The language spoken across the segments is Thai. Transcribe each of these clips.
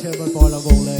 Chamber for the Volley.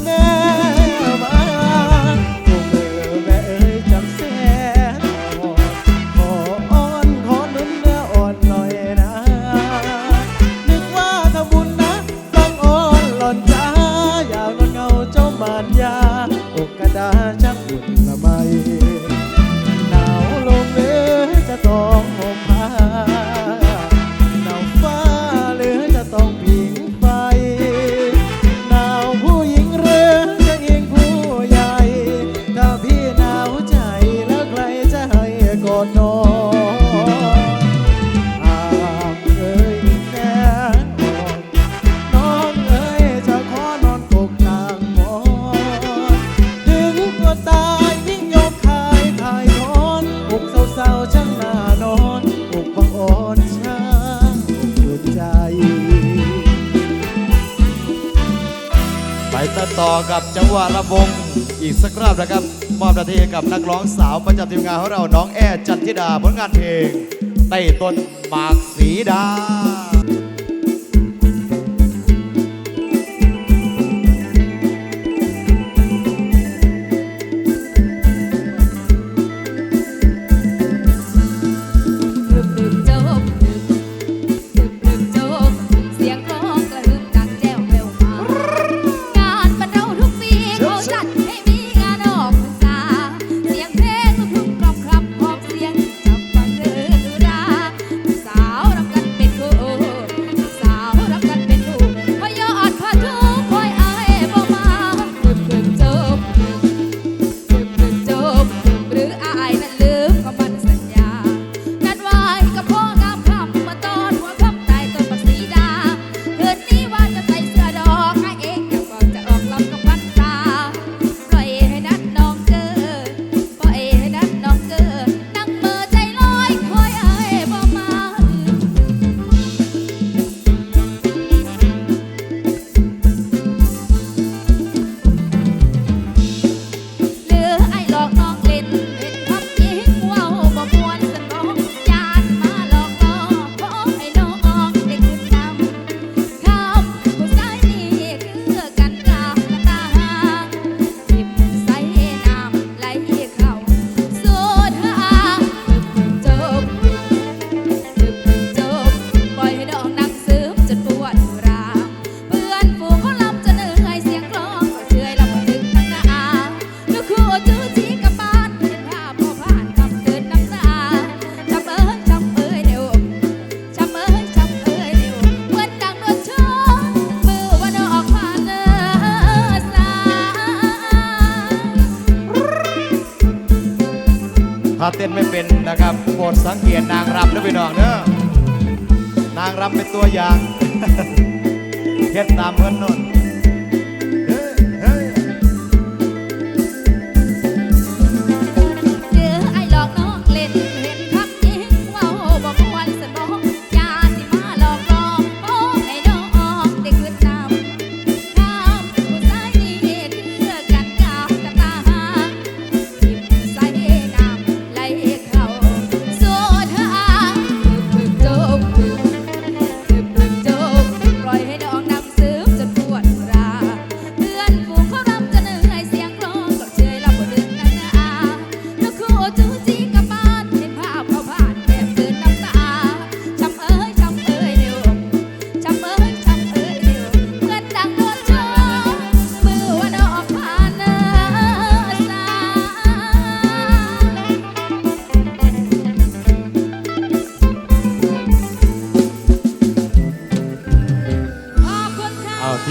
ตัดต่อกับจังหวะระบงอีกสักรอบนะครับมอบหน้าที่กับนักร้องสาวประจำทีมงานของเราน้องแอจันทิดาผลงานเพลงไต้ต้นปากสีดา ถ้าเต้นไม่เป็นนะครับโปรดสังเกตนางรำนะพี่น้องเนอะนางรำเป็นตัวอย่างเฮ็ดตามเพื่อนนนท์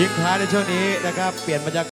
ทิ้งท้ายในช่วงนี้นะครับ เปลี่ยนบรรยาก